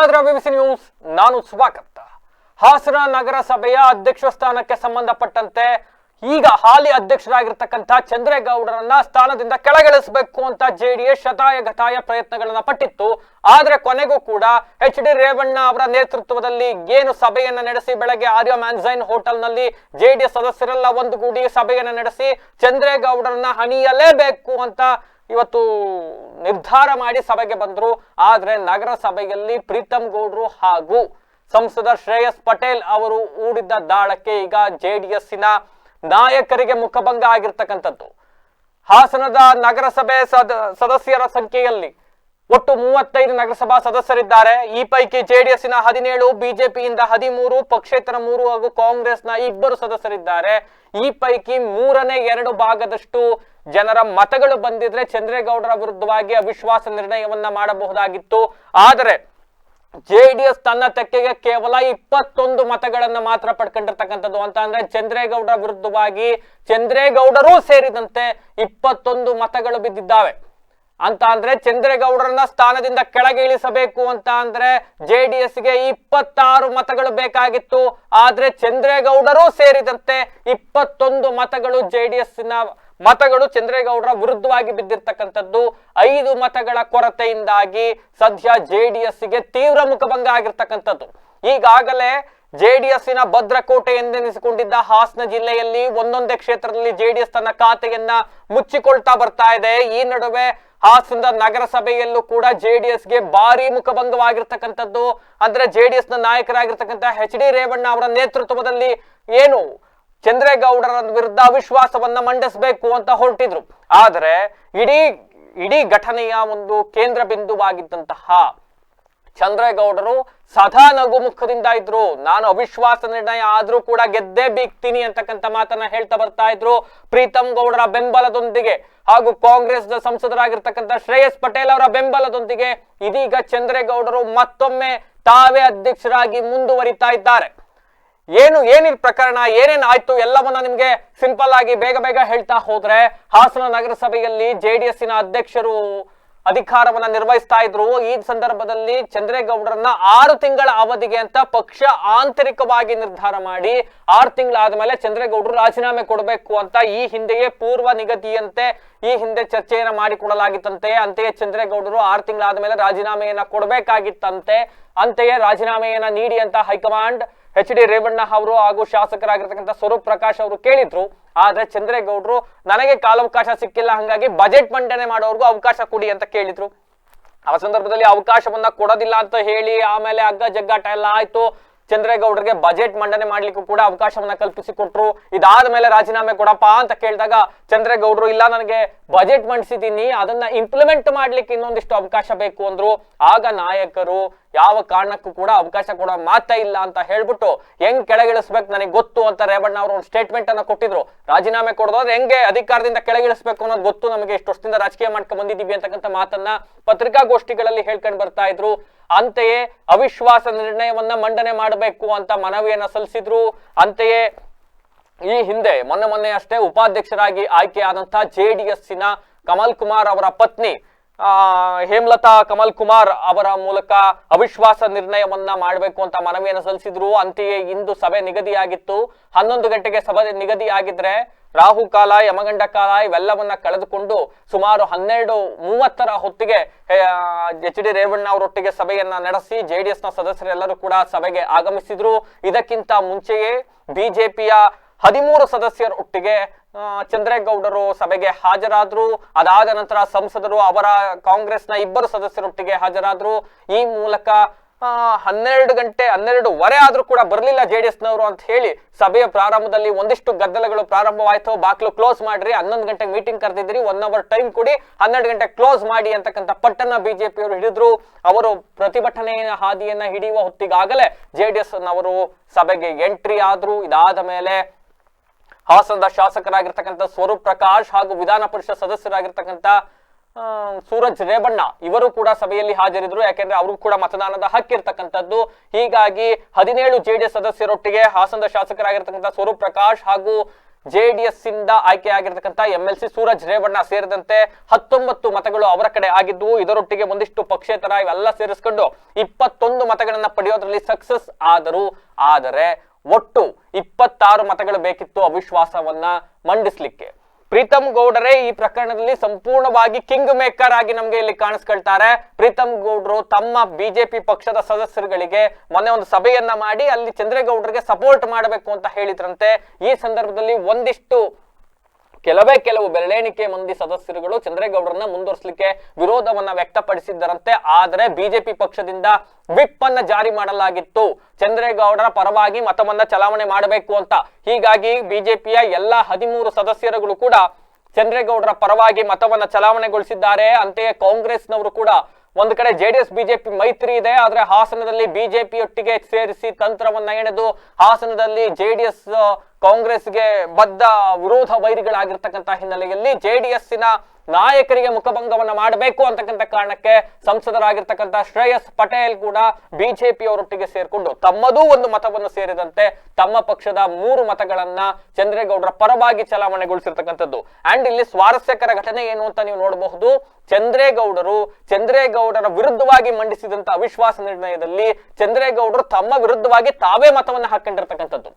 ಇದ್ರೆ BBC news, ನಾನು ಸ್ವಾಗತ ಹಾಸನ ನಗರಸಭೆಯ ಅಧ್ಯಕ್ಷ ಸ್ಥಾನಕ್ಕೆ ಸಂಬಂಧಪಟ್ಟಂತೆ ಈಗ ಹಾಲಿ ಅಧ್ಯಕ್ಷರಾಗಿರ್ತಕ್ಕಂಥ ಚಂದ್ರೇಗೌಡರನ್ನ ಸ್ಥಾನದಿಂದ ಕೆಳಗಿಳಿಸಬೇಕು ಅಂತ ಜೆಡಿಎಸ್ ಶತಾಯ ಗತಾಯ ಪ್ರಯತ್ನಗಳನ್ನ ಪಟ್ಟಿತ್ತು. ಆದ್ರೆ ಕೊನೆಗೂ ಕೂಡ ಎಚ್ ಡಿ ರೇವಣ್ಣ ಅವರ ನೇತೃತ್ವದಲ್ಲಿ ಏನು ಸಭೆಯನ್ನ ನಡೆಸಿ, ಬೆಳಗ್ಗೆ ಆರ್ಯ ಮ್ಯಾನ್ಸೈನ್ ಹೋಟೆಲ್ನಲ್ಲಿ ಜೆಡಿಎಸ್ ಸದಸ್ಯರೆಲ್ಲ ಒಂದುಗೂಡಿ ಸಭೆಯನ್ನ ನಡೆಸಿ, ಚಂದ್ರೇಗೌಡರನ್ನ ಹಣಿಯಲೇಬೇಕು ಅಂತ ಇವತ್ತು ನಿರ್ಧಾರ ಮಾಡಿ ಸಭೆಗೆ ಬಂದರು. ಆದರೆ ನಗರಸಭೆಯಲ್ಲಿ ಪ್ರೀತಮ್ ಗೌಡ್ರು ಹಾಗೂ ಸಂಸದ ಶ್ರೇಯಸ್ ಪಟೇಲ್ ಅವರು ಹೂಡಿದ್ದ ದಾಳಕ್ಕೆ ಈಗ ಜೆ ನಾಯಕರಿಗೆ ಮುಖಭಂಗ ಆಗಿರ್ತಕ್ಕಂಥದ್ದು. ಹಾಸನದ ನಗರಸಭೆ ಸದ, ಸದಸ್ಯರ ಸಂಖ್ಯೆಯಲ್ಲಿ ಒಟ್ಟು ಮೂವತ್ತೈದು ನಗರಸಭಾ ಸದಸ್ಯರಿದ್ದಾರೆ. ಈ ಪೈಕಿ ಜೆಡಿಎಸ್ನ ಹದಿನೇಳು, ಬಿಜೆಪಿಯಿಂದ ಹದಿಮೂರು, ಪಕ್ಷೇತರ ಮೂರು ಹಾಗೂ ಕಾಂಗ್ರೆಸ್ನ ಇಬ್ಬರು ಸದಸ್ಯರಿದ್ದಾರೆ. ಈ ಪೈಕಿ ಮೂರನೇ ಎರಡು ಭಾಗದಷ್ಟು ಜನರ ಮತಗಳು ಬಂದಿದ್ರೆ ಚಂದ್ರೇಗೌಡರ ವಿರುದ್ಧವಾಗಿ ಅವಿಶ್ವಾಸ ನಿರ್ಣಯವನ್ನ ಮಾಡಬಹುದಾಗಿತ್ತು. ಆದರೆ ಜೆಡಿಎಸ್ ತನ್ನ ತೆಕ್ಕೆಗೆ ಕೇವಲ ಇಪ್ಪತ್ತೊಂದು ಮತಗಳನ್ನ ಮಾತ್ರ ಪಡ್ಕೊಂಡಿರ್ತಕ್ಕಂಥದ್ದು. ಅಂತ ಅಂದ್ರೆ ಚಂದ್ರೇಗೌಡರ ವಿರುದ್ಧವಾಗಿ ಚಂದ್ರೇಗೌಡರೂ ಸೇರಿದಂತೆ ಇಪ್ಪತ್ತೊಂದು ಮತಗಳು ಬಿದ್ದಿದ್ದಾವೆ. ಅಂತ ಅಂದ್ರೆ ಚಂದ್ರೇಗೌಡರನ್ನ ಸ್ಥಾನದಿಂದ ಕೆಳಗೆ ಇಳಿಸಬೇಕು ಅಂತ ಅಂದ್ರೆ ಎಸ್ಗೆ ಇಪ್ಪತ್ತಾರು ಮತಗಳು ಬೇಕಾಗಿತ್ತು. ಆದ್ರೆ ಚಂದ್ರೇಗೌಡರು ಸೇರಿದಂತೆ ಇಪ್ಪತ್ತೊಂದು ಮತಗಳು ಜೆ ಡಿ ಜೆಡಿಎಸ್ನ ಮತಗಳು ಚಂದ್ರೇಗೌಡರ ವಿರುದ್ಧವಾಗಿ ಬಿದ್ದಿರ್ತಕ್ಕಂಥದ್ದು. ಐದು ಮತಗಳ ಕೊರತೆಯಿಂದಾಗಿ ಸದ್ಯ ಜೆ ಡಿ ಜೆಡಿಎಸ್ಗೆ ತೀವ್ರ ಮುಖಭಂಗ ಆಗಿರ್ತಕ್ಕಂಥದ್ದು. ಈಗಾಗಲೇ ಜೆಡಿಎಸ್ಸಿನ ಭದ್ರಕೋಟೆ ಎಂದೆನಿಸಿಕೊಂಡಿದ್ದ ಹಾಸನ ಜಿಲ್ಲೆಯಲ್ಲಿ ಒಂದೊಂದೇ ಕ್ಷೇತ್ರದಲ್ಲಿ ಜೆಡಿಎಸ್ ತನ್ನ ಖಾತೆಯನ್ನ ಮುಚ್ಚಿಕೊಳ್ತಾ ಬರ್ತಾ ಇದೆ. ಈ ನಡುವೆ ಹಾಸನದ ನಗರಸಭೆಯಲ್ಲೂ ಕೂಡ ಜೆಡಿಎಸ್ಗೆ ಭಾರಿ ಮುಖಭಂಗವಾಗಿರ್ತಕ್ಕಂಥದ್ದು. ಅಂದ್ರೆ ಜೆಡಿಎಸ್ನ ನಾಯಕರಾಗಿರ್ತಕ್ಕಂಥ ಎಚ್ ಡಿ ರೇವಣ್ಣ ಅವರ ನೇತೃತ್ವದಲ್ಲಿ ಏನು ಚಂದ್ರೇಗೌಡರ ವಿರುದ್ಧ ಅವಿಶ್ವಾಸವನ್ನ ಮಂಡಿಸಬೇಕು ಅಂತ ಹೊರಟಿದ್ರು. ಆದರೆ ಇಡೀ ಇಡೀ ಘಟನೆಯ ಒಂದು ಕೇಂದ್ರ ಬಿಂದುವಾಗಿದ್ದಂತಹ ಚಂದ್ರೇಗೌಡರು ಸದಾ ನಗು ಮುಖದಿಂದ ಇದ್ರು. ನಾನು ಅವಿಶ್ವಾಸ ನಿರ್ಣಯ ಆದ್ರೂ ಕೂಡ ಗೆದ್ದೇ ಬೀಗ್ತೀನಿ ಅಂತಕ್ಕಂಥ ಮಾತನ್ನ ಹೇಳ್ತಾ ಬರ್ತಾ ಇದ್ರು ಪ್ರೀತಮ್ ಗೌಡರ ಬೆಂಬಲದೊಂದಿಗೆ. ಹಾಗೂ ಕಾಂಗ್ರೆಸ್ನ ಸಂಸದರಾಗಿರ್ತಕ್ಕಂಥ ಶ್ರೇಯಸ್ ಪಟೇಲ್ ಅವರ ಬೆಂಬಲದೊಂದಿಗೆ ಇದೀಗ ಚಂದ್ರೇಗೌಡರು ಮತ್ತೊಮ್ಮೆ ತಾವೇ ಅಧ್ಯಕ್ಷರಾಗಿ ಮುಂದುವರಿತಾ ಇದ್ದಾರೆ. ಏನು, ಏನಿದ್ ಪ್ರಕರಣ, ಏನೇನ್ ಆಯ್ತು ಎಲ್ಲವನ್ನ ನಿಮ್ಗೆ ಸಿಂಪಲ್ ಆಗಿ ಬೇಗ ಬೇಗ ಹೇಳ್ತಾ ಹೋದ್ರೆ ಹಾಸನ ನಗರಸಭೆಯಲ್ಲಿ ಜೆಡಿಎಸ್ಸಿನ ಅಧ್ಯಕ್ಷರು ಅಧಿಕಾರವನ್ನ ನಿರ್ವಹಿಸ್ತಾ ಇದ್ರು. ಈ ಸಂದರ್ಭದಲ್ಲಿ ಚಂದ್ರೇಗೌಡರನ್ನ ಆರು ತಿಂಗಳ ಅವಧಿಗೆ ಅಂತ ಪಕ್ಷ ಆಂತರಿಕವಾಗಿ ನಿರ್ಧಾರ ಮಾಡಿ ಆರು ತಿಂಗಳಾದ್ಮೇಲೆ ಚಂದ್ರೇಗೌಡರು ರಾಜೀನಾಮೆ ಕೊಡಬೇಕು ಅಂತ ಈ ಹಿಂದೆಯೇ ಪೂರ್ವ ನಿಗದಿಯಂತೆ ಈ ಹಿಂದೆ ಚರ್ಚೆಯನ್ನ ಮಾಡಿಕೊಡಲಾಗಿತ್ತಂತೆ. ಅಂತೆಯೇ ಚಂದ್ರೇಗೌಡರು ಆರು ತಿಂಗಳಾದ್ಮೇಲೆ ರಾಜೀನಾಮೆಯನ್ನ ಕೊಡಬೇಕಾಗಿತ್ತಂತೆ. ಅಂತೆಯೇ ರಾಜೀನಾಮೆಯನ್ನ ನೀಡಿ ಅಂತ ಹೈಕಮಾಂಡ್ ಎಚ್ ಡಿ ರೇವಣ್ಣ ಅವರು ಹಾಗೂ ಶಾಸಕರಾಗಿರ್ತಕ್ಕಂಥ ಸ್ವರೂಪ್ ಪ್ರಕಾಶ್ ಅವರು ಕೇಳಿದ್ರು, ಆದ್ರೆ ಚಂದ್ರೇಗೌಡರು, ನನಗೆ ಕಾಲಾವಕಾಶ ಸಿಕ್ಕಿಲ್ಲ, ಹಂಗಾಗಿ ಬಜೆಟ್ ಮಂಡನೆ ಮಾಡೋರ್ಗು ಅವಕಾಶ ಕೊಡಿ ಅಂತ ಕೇಳಿದ್ರು. ಆ ಸಂದರ್ಭದಲ್ಲಿ ಅವಕಾಶವನ್ನ ಕೊಡೋದಿಲ್ಲ ಅಂತ ಹೇಳಿ, ಆಮೇಲೆ ಹಗ್ಗ ಜಗ್ಗಾಟ ಎಲ್ಲ ಆಯ್ತು. ಚಂದ್ರೇಗೌಡರಿಗೆ ಬಜೆಟ್ ಮಂಡನೆ ಮಾಡ್ಲಿಕ್ಕೂ ಕೂಡ ಅವಕಾಶವನ್ನ ಕಲ್ಪಿಸಿಕೊಟ್ರು. ಇದಾದ ಮೇಲೆ ರಾಜೀನಾಮೆ ಕೊಡಪ್ಪ ಅಂತ ಕೇಳಿದಾಗ ಚಂದ್ರೇಗೌಡರು, ಇಲ್ಲ, ನನಗೆ ಬಜೆಟ್ ಮಂಡಿಸಿದ್ದೀನಿ, ಅದನ್ನ ಇಂಪ್ಲಿಮೆಂಟ್ ಮಾಡ್ಲಿಕ್ಕೆ ಇನ್ನೊಂದಿಷ್ಟು ಅವಕಾಶ ಬೇಕು ಅಂದ್ರು. ಆಗ ನಾಯಕರು ಯಾವ ಕಾರಣಕ್ಕೂ ಕೂಡ ಅವಕಾಶ ಕೊಡೋ ಮಾತೇ ಇಲ್ಲ ಅಂತ ಹೇಳ್ಬಿಟ್ಟು ಹೆಂಗ್ ಕೆಳಗಿಳಿಸ್ಬೇಕು ನನಗೆ ಗೊತ್ತು ಅಂತ ರೇವಣ್ಣ ಅವರು ಒಂದು ಸ್ಟೇಟ್ಮೆಂಟ್ ಅನ್ನ ಕೊಟ್ಟಿದ್ರು. ರಾಜೀನಾಮೆ ಕೊಡೋದ್ರೆ ಹೆಂಗೆ ಅಧಿಕಾರದಿಂದ ಕೆಳಗಿಳಿಸ್ಬೇಕು ಅನ್ನೋದು ಗೊತ್ತು ನಮಗೆ. ಎಷ್ಟು ವರ್ಷದಿಂದ ರಾಜಕೀಯ ಮಾಡ್ಕೊಂಡ್ ಬಂದಿದ್ದೀವಿ ಅಂತಕ್ಕಂಥ ಮಾತನ್ನ ಪತ್ರಿಕಾಗೋಷ್ಠಿಗಳಲ್ಲಿ ಹೇಳ್ಕೊಂಡು ಬರ್ತಾ ಇದ್ರು. ಅಂತೆಯೇ ಅವಿಶ್ವಾಸ ನಿರ್ಣಯವನ್ನ ಮಂಡನೆ ಮಾಡಬೇಕು ಅಂತ ಮನವಿಯನ್ನ ಸಲ್ಲಿಸಿದ್ರು. ಅಂತೆಯೇ ಈ ಹಿಂದೆ, ಮೊನ್ನೆ ಮೊನ್ನೆ ಅಷ್ಟೇ ಉಪಾಧ್ಯಕ್ಷರಾಗಿ ಆಯ್ಕೆಯಾದಂತಹ ಜೆಡಿಎಸ್ಸಿನ ಕಮಲ್ ಕುಮಾರ್ ಅವರ ಪತ್ನಿ ಹೇಮಲತಾ ಕಮಲ್ ಕುಮಾರ್ ಅವರ ಮೂಲಕ ಅವಿಶ್ವಾಸ ನಿರ್ಣಯವನ್ನ ಮಾಡಬೇಕು ಅಂತ ಮನವಿಯನ್ನು ಸಲ್ಲಿಸಿದ್ರು. ಅಂತೆಯೇ ಇಂದು ಸಭೆ ನಿಗದಿಯಾಗಿತ್ತು. ಹನ್ನೊಂದು ಗಂಟೆಗೆ ಸಭೆ ನಿಗದಿಯಾಗಿದ್ರೆ ರಾಹು ಕಾಲ, ಯಮಗಂಡ ಕಾಲ ಇವೆಲ್ಲವನ್ನ ಕಳೆದುಕೊಂಡು ಸುಮಾರು ಹನ್ನೆರಡು ಮೂವತ್ತರ ಹೊತ್ತಿಗೆ ಎಚ್ ಡಿ ರೇವಣ್ಣ ಅವರೊಟ್ಟಿಗೆ ಸಭೆಯನ್ನ ನಡೆಸಿ ಜೆಡಿಎಸ್ನ ಸದಸ್ಯರೆಲ್ಲರೂ ಕೂಡ ಸಭೆಗೆ ಆಗಮಿಸಿದ್ರು. ಇದಕ್ಕಿಂತ ಮುಂಚೆಯೇ ಬಿಜೆಪಿಯ ಹದಿಮೂರು ಸದಸ್ಯರ ಒಟ್ಟಿಗೆ ಚಂದ್ರೇಗೌಡರು ಸಭೆಗೆ ಹಾಜರಾದ್ರು. ಅದಾದ ನಂತರ ಸಂಸದರು ಅವರ ಕಾಂಗ್ರೆಸ್ನ ಇಬ್ಬರು ಸದಸ್ಯರೊಟ್ಟಿಗೆ ಹಾಜರಾದ್ರು. ಈ ಮೂಲಕ ಹನ್ನೆರಡು ಗಂಟೆ, ಹನ್ನೆರಡುವರೆ ಆದ್ರೂ ಕೂಡ ಬರಲಿಲ್ಲ ಡಿ ಎಸ್ನವರು ಅಂತ ಹೇಳಿ ಸಭೆಯ ಪ್ರಾರಂಭದಲ್ಲಿ ಒಂದಿಷ್ಟು ಗದ್ದಲಗಳು ಪ್ರಾರಂಭವಾಯಿತು. ಬಾಕ್ಲು ಕ್ಲೋಸ್ ಮಾಡ್ರಿ, ಹನ್ನೊಂದು ಗಂಟೆಗೆ ಮೀಟಿಂಗ್ ಕರೆದಿದ್ರಿ ಒನ್ ಅವರ್ ಟೈಮ್ ಕೊಡಿ, ಹನ್ನೆರಡು ಗಂಟೆ ಕ್ಲೋಸ್ ಮಾಡಿ ಅಂತಕ್ಕಂಥ ಪಟ್ಟನ್ನ ಬಿಜೆಪಿ ಅವರು ಹಿಡಿದ್ರು. ಅವರು ಪ್ರತಿಭಟನೆಯ ಹಾದಿಯನ್ನ ಹಿಡಿಯುವ ಹೊತ್ತಿಗಾಗಲೇ ಜೆ ಡಿ ನವರು ಸಭೆಗೆ ಎಂಟ್ರಿ ಆದ್ರು. ಇದಾದ ಮೇಲೆ ಹಾಸನದ ಶಾಸಕರಾಗಿರ್ತಕ್ಕಂಥ ಸ್ವರೂಪ್ ಪ್ರಕಾಶ್ ಹಾಗೂ ವಿಧಾನ ಪರಿಷತ್ ಸದಸ್ಯರಾಗಿರ್ತಕ್ಕಂಥ ಸೂರಜ್ ರೇವಣ್ಣ, ಇವರು ಕೂಡ ಸಭೆಯಲ್ಲಿ ಹಾಜರಿದ್ರು. ಯಾಕೆಂದ್ರೆ ಅವರು ಕೂಡ ಮತದಾನದ ಹಕ್ಕಿರ್ತಕ್ಕಂಥದ್ದು ಹೀಗಾಗಿ ಹದಿನೇಳು ಜೆಡಿಎಸ್ ಸದಸ್ಯರೊಟ್ಟಿಗೆ ಹಾಸನದ ಶಾಸಕರಾಗಿರ್ತಕ್ಕಂಥ ಸ್ವರೂಪ್ ಪ್ರಕಾಶ್ ಹಾಗೂ ಜೆಡಿಎಸ್ ಇಂದ ಆಯ್ಕೆಯಾಗಿರ್ತಕ್ಕಂಥ M L C Suraj Revanna ಸೇರಿದಂತೆ ಹತ್ತೊಂಬತ್ತು ಮತಗಳು ಅವರ ಕಡೆ ಆಗಿದ್ವು ಇದರೊಟ್ಟಿಗೆ ಒಂದಿಷ್ಟು ಪಕ್ಷೇತರ ಇವೆಲ್ಲ ಸೇರಿಸ್ಕೊಂಡು ಇಪ್ಪತ್ತೊಂದು ಮತಗಳನ್ನ ಪಡೆಯೋದ್ರಲ್ಲಿ ಸಕ್ಸಸ್ ಆದರು. ಆದರೆ ಒಟ್ಟು ಇಪ್ಪತ್ತಾರು ಮತಗಳು ಬೇಕಿತ್ತು ಅವಿಶ್ವಾಸವನ್ನ ಮಂಡಿಸ್ಲಿಕ್ಕೆ. ಪ್ರೀತಮ್ ಗೌಡರೇ, ಈ ಪ್ರಕರಣದಲ್ಲಿ ಸಂಪೂರ್ಣವಾಗಿ ಕಿಂಗ್ ಮೇಕರ್ ಆಗಿ ನಮ್ಗೆ ಇಲ್ಲಿ ಕಾಣಿಸ್ಕೊಳ್ತಾರೆ. ಪ್ರೀತಮ್ ಗೌಡ್ರು ತಮ್ಮ ಬಿಜೆಪಿ ಪಕ್ಷದ ಸದಸ್ಯರುಗಳಿಗೆ ಮೊನ್ನೆ ಒಂದು ಸಭೆಯನ್ನ ಮಾಡಿ ಅಲ್ಲಿ ಚಂದ್ರೇಗೌಡರಿಗೆ ಸಪೋರ್ಟ್ ಮಾಡಬೇಕು ಅಂತ ಹೇಳಿದ್ರಂತೆ. ಈ ಸಂದರ್ಭದಲ್ಲಿ ಒಂದಿಷ್ಟು ಕೆಲವೇ ಕೆಲವು ಬೆರಳೆಣಿಕೆ ಮಂದಿ ಸದಸ್ಯರುಗಳು ಚಂದ್ರೇಗೌಡರನ್ನ ಮುಂದುವರಿಸಲಿಕ್ಕೆ ವಿರೋಧವನ್ನ ವ್ಯಕ್ತಪಡಿಸಿದ್ದರಂತೆ, ಆದರೆ ಬಿಜೆಪಿ ಪಕ್ಷದಿಂದ ವಿಪ್ ಅನ್ನ ಜಾರಿ ಮಾಡಲಾಗಿತ್ತು. ಚಂದ್ರೇಗೌಡರ ಪರವಾಗಿ ಮತವನ್ನ ಚಲಾವಣೆ ಮಾಡಬೇಕು ಅಂತ. ಹೀಗಾಗಿ ಬಿಜೆಪಿಯ ಎಲ್ಲಾ ಹದಿಮೂರು ಸದಸ್ಯರುಗಳು ಕೂಡ ಚಂದ್ರೇಗೌಡರ ಪರವಾಗಿ ಮತವನ್ನ ಚಲಾವಣೆಗೊಳಿಸಿದ್ದಾರೆ. ಅಂತೆಯೇ ಕಾಂಗ್ರೆಸ್ನವರು ಕೂಡ ಒಂದು ಕಡೆ ಜೆಡಿಎಸ್, ಬಿಜೆಪಿ ಮೈತ್ರಿ ಇದೆ, ಆದ್ರೆ ಹಾಸನದಲ್ಲಿ ಬಿಜೆಪಿ ಒಟ್ಟಿಗೆ ಸೇರಿಸಿ ತಂತ್ರವನ್ನ ಎಣೆದು ಹಾಸನದಲ್ಲಿ ಜೆಡಿಎಸ್, ಕಾಂಗ್ರೆಸ್ಗೆ ಬದ್ಧ ವಿರೋಧ ವೈರಿಗಳಾಗಿರ್ತಕ್ಕಂಥ ಹಿನ್ನೆಲೆಯಲ್ಲಿ ಜೆಡಿಎಸ್ಸಿನ ನಾಯಕರಿಗೆ ಮುಖಭಂಗವನ್ನು ಮಾಡಬೇಕು ಅಂತಕ್ಕಂಥ ಕಾರಣಕ್ಕೆ ಸಂಸದರಾಗಿರ್ತಕ್ಕಂಥ ಶ್ರೇಯಸ್ ಪಟೇಲ್ ಕೂಡ ಬಿಜೆಪಿಯವರೊಟ್ಟಿಗೆ ಸೇರ್ಕೊಂಡು ತಮ್ಮದೂ ಒಂದು ಮತವನ್ನು ಸೇರಿದಂತೆ ತಮ್ಮ ಪಕ್ಷದ ಮೂರು ಮತಗಳನ್ನ ಚಂದ್ರೇಗೌಡರ ಪರವಾಗಿ ಚಲಾವಣೆಗೊಳಿಸಿರ್ತಕ್ಕಂಥದ್ದು. ಅಂಡ್ ಇಲ್ಲಿ ಸ್ವಾರಸ್ಯಕರ ಘಟನೆ ಏನು ಅಂತ ನೀವು ನೋಡಬಹುದು. ಚಂದ್ರೇಗೌಡರು ಚಂದ್ರೇಗೌಡರ ವಿರುದ್ಧವಾಗಿ ಮಂಡಿಸಿದಂತ ಅವಿಶ್ವಾಸ ನಿರ್ಣಯದಲ್ಲಿ ಚಂದ್ರೇಗೌಡರು ತಮ್ಮ ವಿರುದ್ಧವಾಗಿ ತಾವೇ ಮತವನ್ನು ಹಾಕೊಂಡಿರ್ತಕ್ಕಂಥದ್ದು.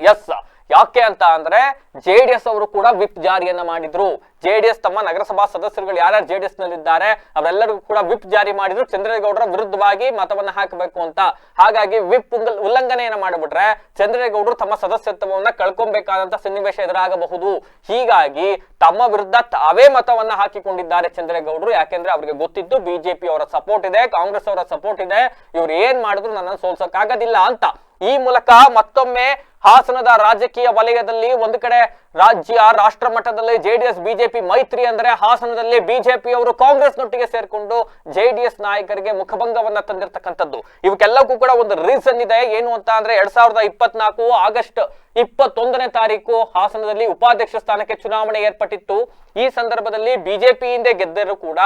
ಎಸ್ ಯಾಕೆ ಅಂತ ಅಂದ್ರೆ ಜೆಡಿಎಸ್ ಅವರು ಕೂಡ ವಿಪ್ ಜಾರಿಯನ್ನ ಮಾಡಿದ್ರು. ಜೆಡಿಎಸ್ ತಮ್ಮ ನಗರಸಭಾ ಸದಸ್ಯರುಗಳು ಯಾರ್ಯಾರು ಜೆಡಿಎಸ್ ನಲ್ಲಿದ್ದಾರೆ ಅವರೆಲ್ಲರಿಗೂ ಕೂಡ ವಿಪ್ ಜಾರಿ ಮಾಡಿದ್ರು. ಚಂದ್ರೇಗೌಡರ ವಿರುದ್ಧವಾಗಿ ಮತವನ್ನ ಹಾಕಬೇಕು ಅಂತ. ಹಾಗಾಗಿ ವಿಪ್ ಉಲ್ಲಂಘನೆಯನ್ನ ಮಾಡಿಬಿಟ್ರೆ ಚಂದ್ರೇಗೌಡರು ತಮ್ಮ ಸದಸ್ಯತ್ವವನ್ನ ಕಳ್ಕೊಬೇಕಾದಂತ ಸನ್ನಿವೇಶ ಎದುರಾಗಬಹುದು. ಹೀಗಾಗಿ ತಮ್ಮ ವಿರುದ್ಧ ತಾವೇ ಮತವನ್ನ ಹಾಕಿಕೊಂಡಿದ್ದಾರೆ ಚಂದ್ರೇಗೌಡರು. ಯಾಕೆಂದ್ರೆ ಅವರಿಗೆ ಗೊತ್ತಿದ್ದು ಬಿಜೆಪಿ ಅವರ ಸಪೋರ್ಟ್ ಇದೆ, ಕಾಂಗ್ರೆಸ್ ಅವರ ಸಪೋರ್ಟ್ ಇದೆ. ಇವ್ರು ಏನ್ ಮಾಡಿದ್ರು ನನ್ನನ್ನು ಸೋಲ್ಸಕ್ಕಾಗೋದಿಲ್ಲ ಅಂತ. ಈ ಮೂಲಕ ಮತ್ತೊಮ್ಮೆ ಹಾಸನದ ರಾಜಕೀಯ ವಲಯದಲ್ಲಿ ಒಂದು ಕಡೆ ರಾಜ್ಯ ರಾಷ್ಟ್ರ ಮಟ್ಟದಲ್ಲಿ ಜೆಡಿಎಸ್, ಬಿಜೆಪಿ ಮೈತ್ರಿ ಅಂದ್ರೆ ಹಾಸನದಲ್ಲಿ ಬಿಜೆಪಿ ಅವರು ಕಾಂಗ್ರೆಸ್ನೊಟ್ಟಿಗೆ ಸೇರ್ಕೊಂಡು ಜೆಡಿಎಸ್ ನಾಯಕರಿಗೆ ಮುಖಭಂಗವನ್ನ ತಂದಿರತಕ್ಕಂಥದ್ದು. ಇವಕ್ಕೆಲ್ಲಕ್ಕೂ ಕೂಡ ಒಂದು ರೀಸನ್ ಇದೆ. ಏನು ಅಂತ ಅಂದ್ರೆ ಎರಡ್ ಸಾವಿರದ ಇಪ್ಪತ್ನಾಲ್ಕು ಆಗಸ್ಟ್ ಇಪ್ಪತ್ತೊಂದನೇ ತಾರೀಕು ಹಾಸನದಲ್ಲಿ ಉಪಾಧ್ಯಕ್ಷ ಸ್ಥಾನಕ್ಕೆ ಚುನಾವಣೆ ಏರ್ಪಟ್ಟಿತ್ತು. ಈ ಸಂದರ್ಭದಲ್ಲಿ ಬಿಜೆಪಿಯಿಂದ ಗೆದ್ದರೂ ಕೂಡ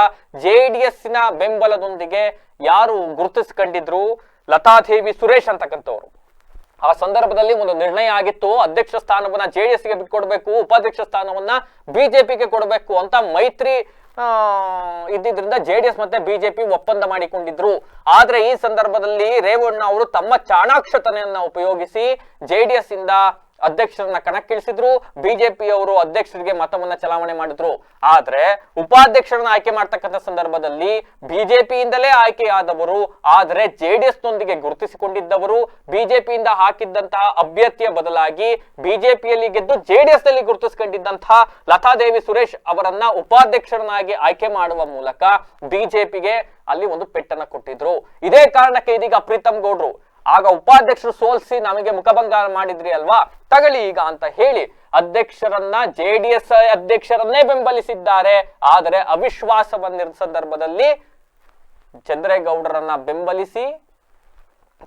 ಜೆಡಿಎಸ್ನ ಬೆಂಬಲದೊಂದಿಗೆ ಯಾರು ಗುರುತಿಸ್ಕೊಂಡಿದ್ರು? ಲತಾದೇವಿ ಸುರೇಶ್ ಅಂತಕ್ಕಂಥವ್ರು. ಆ ಸಂದರ್ಭದಲ್ಲಿ ಒಂದು ನಿರ್ಣಯ ಆಗಿತ್ತು. ಅಧ್ಯಕ್ಷ ಸ್ಥಾನವನ್ನ ಜೆಡಿಎಸ್ಗೆ ಬಿಟ್ಕೊಡ್ಬೇಕು, ಉಪಾಧ್ಯಕ್ಷ ಸ್ಥಾನವನ್ನ ಬಿಜೆಪಿಗೆ ಕೊಡಬೇಕು ಅಂತ ಮೈತ್ರಿ ಇದ್ದಿದ್ರಿಂದ ಜೆಡಿಎಸ್ ಮತ್ತೆ ಬಿಜೆಪಿ ಒಪ್ಪಂದ ಮಾಡಿಕೊಂಡಿದ್ರು. ಆದ್ರೆ ಈ ಸಂದರ್ಭದಲ್ಲಿ ರೇವಣ್ಣ ಅವರು ತಮ್ಮ ಚಾಣಾಕ್ಷತನೆಯನ್ನ ಉಪಯೋಗಿಸಿ ಜೆಡಿಎಸ್ ಇಂದ ಅಧ್ಯಕ್ಷರನ್ನ ಕಣಕ್ಕಿಳಿಸಿದ್ರು ಬಿಜೆಪಿ ಅವರು ಅಧ್ಯಕ್ಷರಿಗೆ ಮತವನ್ನ ಚಲಾವಣೆ ಮಾಡಿದ್ರು. ಆದ್ರೆ ಉಪಾಧ್ಯಕ್ಷರನ್ನ ಆಯ್ಕೆ ಮಾಡ್ತಕ್ಕಂಥ ಸಂದರ್ಭದಲ್ಲಿ ಬಿಜೆಪಿಯಿಂದಲೇ ಆಯ್ಕೆಯಾದವರು, ಆದ್ರೆ ಜೆಡಿಎಸ್ ನೊಂದಿಗೆ ಗುರುತಿಸಿಕೊಂಡಿದ್ದವರು, ಬಿಜೆಪಿಯಿಂದ ಹಾಕಿದ್ದಂತಹ ಅಭ್ಯರ್ಥಿಯ ಬದಲಾಗಿ ಬಿಜೆಪಿಯಲ್ಲಿ ಗೆದ್ದು ಜೆಡಿಎಸ್ನಲ್ಲಿ ಗುರುತಿಸಿಕೊಂಡಿದ್ದಂತಹ ಲತಾದೇವಿ ಸುರೇಶ್ ಅವರನ್ನ ಉಪಾಧ್ಯಕ್ಷರನ್ನಾಗಿ ಆಯ್ಕೆ ಮಾಡುವ ಮೂಲಕ ಬಿಜೆಪಿಗೆ ಅಲ್ಲಿ ಒಂದು ಪೆಟ್ಟನ್ನ ಕೊಟ್ಟಿದ್ರು. ಇದೇ ಕಾರಣಕ್ಕೆ ಇದೀಗ ಪ್ರೀತಮ್ ಗೌಡ್ರು ಆಗ ಉಪಾಧ್ಯಕ್ಷರು ಸೋಲ್ಸಿ ನಮಗೆ ಮುಖಭಂಗ ಮಾಡಿದ್ರಿ ಅಲ್ವಾ? ತಗಳಿ ಈಗ ಅಂತ ಹೇಳಿ ಅಧ್ಯಕ್ಷರನ್ನ ಜೆಡಿಎಸ್ ಅಧ್ಯಕ್ಷರನ್ನೇ ಬೆಂಬಲಿಸಿದ್ದಾರೆ. ಆದರೆ ಅವಿಶ್ವಾಸ ಬಂದಿರೋ ಸಂದರ್ಭದಲ್ಲಿ ಚಂದ್ರೇಗೌಡರನ್ನ ಬೆಂಬಲಿಸಿ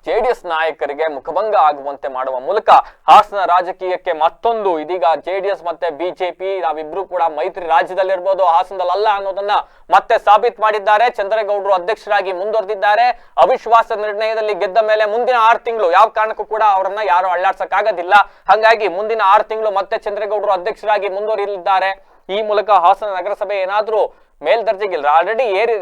ಜೆಡಿಎಸ್ ನಾಯಕರಿಗೆ ಮುಖಭಂಗ ಆಗುವಂತೆ ಮಾಡುವ ಮೂಲಕ ಹಾಸನ ರಾಜಕೀಯಕ್ಕೆ ಮತ್ತೊಂದು ಇದೀಗ ಜೆಡಿಎಸ್ ಮತ್ತೆ ಬಿಜೆಪಿ ನಾವಿಬ್ರು ಕೂಡ ಮೈತ್ರಿ ರಾಜ್ಯದಲ್ಲಿರ್ಬೋದು, ಹಾಸನದಲ್ಲಿ ಅನ್ನೋದನ್ನ ಮತ್ತೆ ಸಾಬೀತ್ ಮಾಡಿದ್ದಾರೆ. ಚಂದ್ರೇಗೌಡರು ಅಧ್ಯಕ್ಷರಾಗಿ ಮುಂದುವರೆದಿದ್ದಾರೆ. ಅವಿಶ್ವಾಸ ನಿರ್ಣಯದಲ್ಲಿ ಗೆದ್ದ ಮೇಲೆ ಮುಂದಿನ ಆರು ತಿಂಗಳು ಯಾವ ಕಾರಣಕ್ಕೂ ಕೂಡ ಅವರನ್ನ ಯಾರು ಅಳ್ಳಾಡ್ಸಕ್ಕಾಗೋದಿಲ್ಲ. ಹಾಗಾಗಿ ಮುಂದಿನ ಆರು ತಿಂಗಳು ಮತ್ತೆ ಚಂದ್ರೇಗೌಡರು ಅಧ್ಯಕ್ಷರಾಗಿ ಮುಂದುವರಿಯಲಿದ್ದಾರೆ. ಈ ಮೂಲಕ ಹಾಸನ ನಗರಸಭೆ ಏನಾದ್ರೂ ಮೇಲ್ದರ್ಜೆಗೆ ಆಲ್ರೆಡಿ ಏರಿ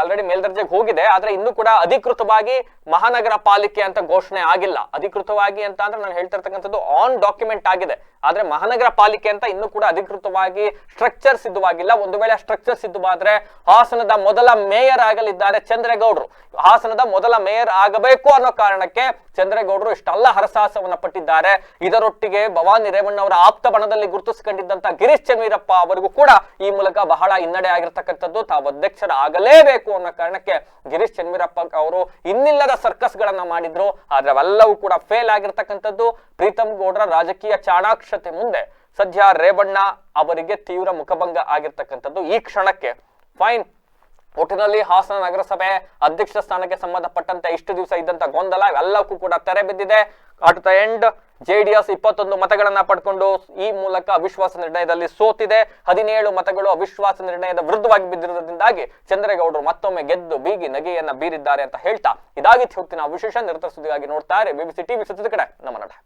ಆಲ್ರೆಡಿ ಮೇಲ್ದರ್ಜೆಗೆ ಹೋಗಿದೆ, ಆದ್ರೆ ಇನ್ನೂ ಕೂಡ ಅಧಿಕೃತವಾಗಿ ಮಹಾನಗರ ಪಾಲಿಕೆ ಅಂತ ಘೋಷಣೆ ಆಗಿಲ್ಲ. ಅಧಿಕೃತವಾಗಿ ಅಂತ ಅಂದ್ರೆ ನಾನು ಹೇಳ್ತಿರ್ತಕ್ಕಂಥದ್ದು ಆನ್ ಡಾಕ್ಯುಮೆಂಟ್ ಆಗಿದೆ. ಆದ್ರೆ ಮಹಾನಗರ ಪಾಲಿಕೆ ಅಂತ ಇನ್ನೂ ಕೂಡ ಅಧಿಕೃತವಾಗಿ ಸ್ಟ್ರಕ್ಚರ್ ಸಿದ್ಧವಾಗಿಲ್ಲ. ಒಂದು ವೇಳೆ ಸ್ಟ್ರಕ್ಚರ್ ಸಿದ್ಧವಾದ್ರೆ ಹಾಸನದ ಮೊದಲ ಮೇಯರ್ ಆಗಲಿದ್ದಾರೆ ಚಂದ್ರೇಗೌಡರು. ಹಾಸನದ ಮೊದಲ ಮೇಯರ್ ಆಗಬೇಕು ಅನ್ನೋ ಕಾರಣಕ್ಕೆ ಚಂದ್ರೇಗೌಡರು ಇಷ್ಟೆಲ್ಲ ಹರಸಾಹಸವನ್ನ ಪಟ್ಟಿದ್ದಾರೆ. ಇದರೊಟ್ಟಿಗೆ ಭವಾನಿ ರೇವಣ್ಣ ಅವರ ಆಪ್ತ ಬಣದಲ್ಲಿ ಗುರುತಿಸಿಕೊಂಡಿದ್ದಂತ ಗಿರೀಶ್ ಚಂದ್ರಪ್ಪ ಅವರಿಗೂ ಕೂಡ ಈ ಮೂಲಕ ಬಹಳ ಹಿನ್ನಡೆ ಆಗಿರ್ತಕ್ಕಂಥದ್ದು ತಾವು ಅಧ್ಯಕ್ಷರ ಆಗಲೇಬೇಕು ಅನ್ನೋ ಕಾರಣಕ್ಕೆ ಗಿರೀಶ್ ಚನ್ವೀರಪ್ಪ ಅವರು ಇನ್ನಿಲ್ಲದ ಸರ್ಕಸ್ ಗಳನ್ನ ಮಾಡಿದ್ರು. ಆದ್ರೆ ಅವೆಲ್ಲವೂ ಕೂಡ ಫೇಲ್ ಆಗಿರ್ತಕ್ಕಂಥದ್ದು ಪ್ರೀತಮ್ ಗೌಡರ ರಾಜಕೀಯ ಚಾಣಾಕ್ಷತೆ ಮುಂದೆ. ಸದ್ಯ ರೇವಣ್ಣ ಅವರಿಗೆ ತೀವ್ರ ಮುಖಭಂಗ ಆಗಿರ್ತಕ್ಕಂಥದ್ದು ಈ ಕ್ಷಣಕ್ಕೆ. ಫೈನ್. ಒಟ್ಟಿನಲ್ಲಿ ಹಾಸನ ನಗರಸಭೆ ಅಧ್ಯಕ್ಷ ಸ್ಥಾನಕ್ಕೆ ಸಂಬಂಧಪಟ್ಟಂತೆ ಇಷ್ಟು ದಿವಸ ಇದ್ದಂತ ಗೊಂದಲ ಎಲ್ಲಕ್ಕೂ ಕೂಡ ತೆರೆ ಬಿದ್ದಿದೆ. ಅಟ್ ದ ಎಂಡ್ ಜೆಡಿಎಸ್ ಇಪ್ಪತ್ತೊಂದು ಮತಗಳನ್ನ ಪಡ್ಕೊಂಡು ಈ ಮೂಲಕ ಅವಿಶ್ವಾಸ ನಿರ್ಣಯದಲ್ಲಿ ಸೋತಿದೆ. ಹದಿನೇಳು ಮತಗಳು ಅವಿಶ್ವಾಸ ನಿರ್ಣಯದ ವಿರುದ್ಧವಾಗಿ ಬಿದ್ದಿರುವುದರಿಂದಾಗಿ ಚಂದ್ರೇಗೌಡರು ಮತ್ತೊಮ್ಮೆ ಗೆದ್ದು ಬೀಗಿ ನಗೆಯನ್ನ ಬೀರಿದ್ದಾರೆ ಅಂತ ಹೇಳ್ತಾ ಇದಾಗಿತ್ತು ಹೊತ್ತಿನ ವಿಶೇಷ ನಿರತರ ಸುದ್ದಿಗಾಗಿ ನೋಡ್ತಾರೆ ಬಿಬಿಸಿ ಟಿವಿ ಸುದ್ದಿ ಕಡೆ. ನಮ್ಮ ನಡೆ